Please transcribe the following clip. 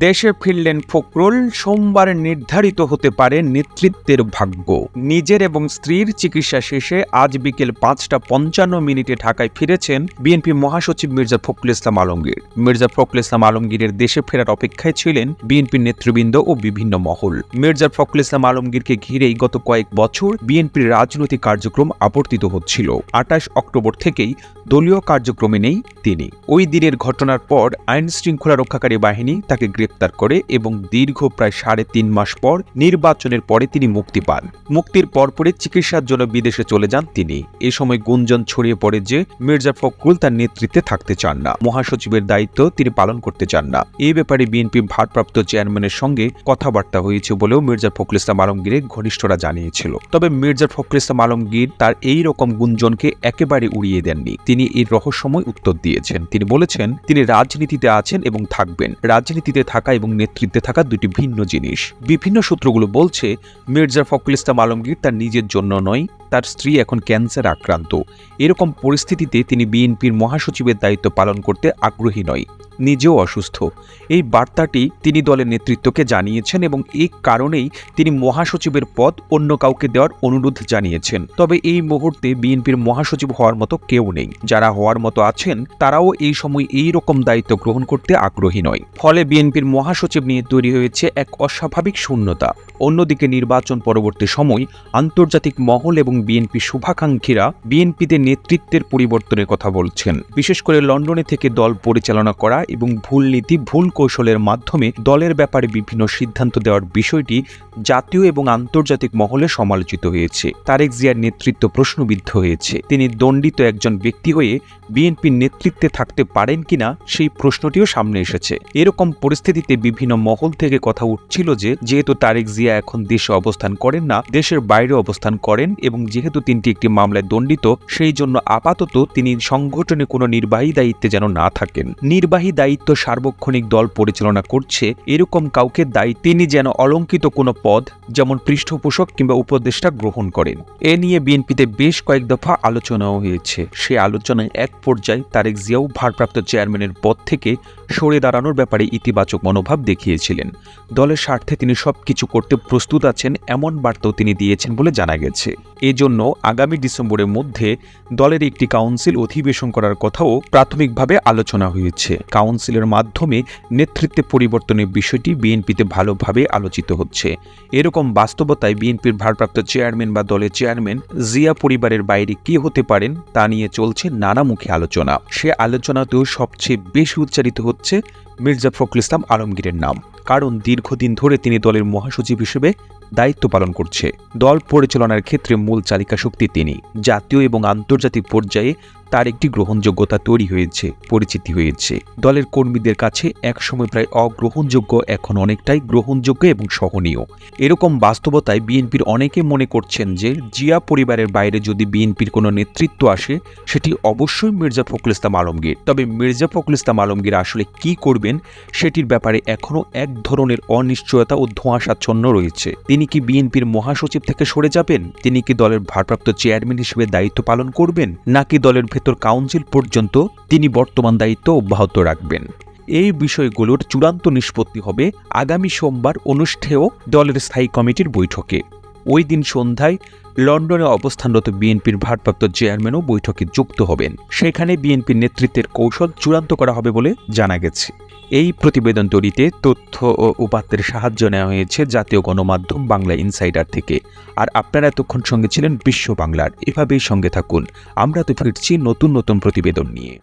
দেশে ফিরলেন ফখরুল, সোমবার নির্ধারিত হতে পারে নেতৃত্বের ভাগ্য। নিজের এবং স্ত্রীর চিকিৎসা শেষে আজ বিকেল পাঁচটা পঞ্চান্ন মিনিটে ঢাকায় ফিরেছেন বিএনপি মহাসচিব মির্জা ফখরুল ইসলাম আলমগীর। মির্জা ফখরুল ইসলাম আলমগীরের দেশে ফেরার অপেক্ষায় ছিলেন বিএনপির নেতৃবৃন্দ ও বিভিন্ন মহল। মির্জা ফখরুল ইসলাম আলমগীরকে ঘিরেই গত কয়েক বছর বিএনপির রাজনৈতিক কার্যক্রম আবর্তিত হচ্ছিল। আঠাশ অক্টোবর থেকেই দলীয় কার্যক্রমে নেই তিনি। ওই দিনের ঘটনার পর আইন শৃঙ্খলা রক্ষাকারী বাহিনী তাকে গ্রেপ্তার করে এবং দীর্ঘ প্রায় সাড়ে তিন মাস পর নির্বাচনের পরে তিনি মুক্তি পান। মুক্তির পরপরই চিকিৎসার জন্য বিদেশে চলে যান তিনি। এ সময় গুঞ্জন ছড়িয়ে পড়ে যে মির্জা ফখরুল তার নেতৃত্বে থাকতে চান না। মহাসচিবের দায়িত্ব তিনি পালন করতে চান না। এই ব্যাপারে বিএনপি ভারপ্রাপ্ত চেয়ারম্যানের সঙ্গে কথাবার্তা হয়েছে বলেও মির্জা ফখরুল ইসলাম আলমগীরের ঘনিষ্ঠরা জানিয়েছিল। তবে মির্জা ফখরুল ইসলাম আলমগীর তার এই রকম গুঞ্জনকে একেবারে উড়িয়ে দেননি। তিনি এর রহস্যময় উত্তর দিয়েছেন। তিনি বলেছেন, তিনি রাজনীতিতে আছেন এবং থাকবেন। রাজনীতিতে থাকা এবং নেতৃত্বে থাকা দুটি ভিন্ন জিনিস। বিভিন্ন সূত্রগুলো বলছে, মির্জা ফখরুল ইসলাম আলমগীর তার নিজের জন্য নয় তার স্ত্রী এখন ক্যান্সার আক্রান্ত। এরকম পরিস্থিতিতে তিনি বিএনপির মহাসচিবের দায়িত্ব পালন করতে আগ্রহী নয়, নিজেও অসুস্থ। এই বার্তাটি তিনি দলের নেতৃত্বকে জানিয়েছেন এবং এই কারণেই তিনি মহাসচিবের পদ অন্য কাউকে দেওয়ার অনুরোধ জানিয়েছেন। তবে এই মুহূর্তে বিএনপির মহাসচিব হওয়ার মতো কেউ নেই। যারা হওয়ার মতো আছেন, তারাও এই সময় এই রকম দায়িত্ব গ্রহণ করতে আগ্রহী নয়। ফলে বিএনপির মহাসচিব নিয়ে তৈরি হয়েছে এক অস্বাভাবিক শূন্যতা। অন্যদিকে নির্বাচন পরবর্তী সময় আন্তর্জাতিক মহল এবং বিএনপি শুভাকাঙ্ক্ষীরা বিএনপিতে নেতৃত্বের পরিবর্তনের কথা বলছেন। বিশেষ করে লন্ডনে থেকে দল পরিচালনা করা এবং ভুল নীতি, ভুল কৌশলের মাধ্যমে দলের ব্যাপারে বিভিন্ন সিদ্ধান্ত দেওয়ার বিষয়টি জাতীয় এবং আন্তর্জাতিক মহলে সমালোচিত হয়েছে। তারেক জিয়ার নেতৃত্ব প্রশ্নবিদ্ধ হয়েছে। তিনি দণ্ডিত একজন ব্যক্তি হয়ে বিএনপির নেতৃত্বে থাকতে পারেন কিনা সেই প্রশ্নটিও সামনে এসেছে। এরকম পরিস্থিতিতে বিভিন্ন মহল থেকে কথা উঠছিল যে, যেহেতু তারেক জিয়া এখন দেশে অবস্থান করেন না, দেশের বাইরে অবস্থান করেন এবং যেহেতু তিনটি একটি মামলায় দণ্ডিত, সেই জন্য আপাতত তিনি সংগঠনে কোনো নির্বাহী দায়িত্বে যেন না থাকেন। নির্বাহী দায়িত্ব সার্বক্ষণিক দল পরিচালনা করছে, এরকম কাউকে দায়ী তিনি যেন অলঙ্কিত কোনো পদ, যেমন পৃষ্ঠপোষক কিংবা উপদেষ্টা গ্রহণ করেন। এ নিয়ে বিএনপিতে বেশ কয়েক দফা আলোচনাও হয়েছে। সে আলোচনায় এক পর্যায়ে তারেক জিয়াও ভারপ্রাপ্ত চেয়ারম্যানের পদ থেকে সরে দাঁড়ানোর ব্যাপারে ইতিবাচক মনোভাব দেখিয়েছিলেন। দলের স্বার্থে তিনি সবকিছু করতে প্রস্তুত আছেন এমন বার্তাও তিনি দিয়েছেন বলে জানা গেছে। এজন্য আগামী ডিসেম্বরের মধ্যে দলের একটি কাউন্সিল অধিবেশন করার কথাও প্রাথমিকভাবে আলোচনা হয়েছে। কাউন্সিলের মাধ্যমে নেতৃত্বে পরিবর্তনের বিষয়টি বিএনপিতে ভালোভাবে আলোচিত হচ্ছে। এরকম বাস্তবতায় বিএনপির ভারপ্রাপ্ত চেয়ারম্যান বা দলের চেয়ারম্যান জিয়া পরিবারের বাইরে কে হতে পারেন তা নিয়ে চলছে নানামুখী আলোচনা। সে আলোচনাতেও সবচেয়ে বেশি উচ্চারিত হচ্ছে মির্জা ফখরুল ইসলাম আলমগীরের নাম। কারণ দীর্ঘদিন ধরে তিনি দলের মহাসচিব হিসেবে দায়িত্ব পালন করছে। দল পরিচালনার ক্ষেত্রে মূল চালিকা শক্তি তিনি। জাতীয় এবং আন্তর্জাতিক পর্যায়ে তার একটি গ্রহণযোগ্যতা তৈরি হয়েছে, পরিচিতি হয়েছে। দলের কর্মীদের কাছে একসময় প্রায় অগ্রহণযোগ্য, এখন অনেকটাই গ্রহণযোগ্য এবং সহনীয়। এরকম বাস্তবতায় বিএনপির অনেকে মনে করছেন যে, জিয়া পরিবারের বাইরে যদি বিএনপির কোনো নেতৃত্ব আসে, সেটি অবশ্যই মির্জা ফখরুল ইসলাম আলমগীর। তবে মির্জা ফখরুল ইসলাম আলমগীর আসলে কি করবেন, সেটির ব্যাপারে এখনও এক ধরনের অনিশ্চয়তা ও ধোঁয়াশাচ্ছন্ন রয়েছে। তিনি কি বিএনপির মহাসচিব থেকে সরে যাবেন? তিনি কি দলের ভারপ্রাপ্ত চেয়ারম্যান হিসেবে দায়িত্ব পালন করবেন? নাকি দলের ভেতর কাউন্সিল পর্যন্ত তিনি বর্তমান দায়িত্ব অব্যাহত রাখবেন। এই বিষয়গুলোর চূড়ান্ত নিষ্পত্তি হবে আগামী সোমবার অনুষ্ঠেয় দলের স্থায়ী কমিটির বৈঠকে। ওই দিন সন্ধ্যায় লন্ডনে অবস্থানরত বিএনপির ভারপ্রাপ্ত চেয়ারম্যানও বৈঠকে যুক্ত হবেন। সেখানে বিএনপির নেতৃত্বের কৌশল চূড়ান্ত করা হবে বলে জানা গেছে। এই প্রতিবেদন তৈরিতে তথ্য ও উপাত্তের সাহায্য নেওয়া হয়েছে জাতীয় গণমাধ্যম বাংলা ইনসাইডার থেকে। আর আপনারা এতক্ষণ সঙ্গে ছিলেন বিশ্ব বাংলার। এভাবেই সঙ্গে থাকুন। আমরা তো ফিরছি নতুন নতুন প্রতিবেদন নিয়ে।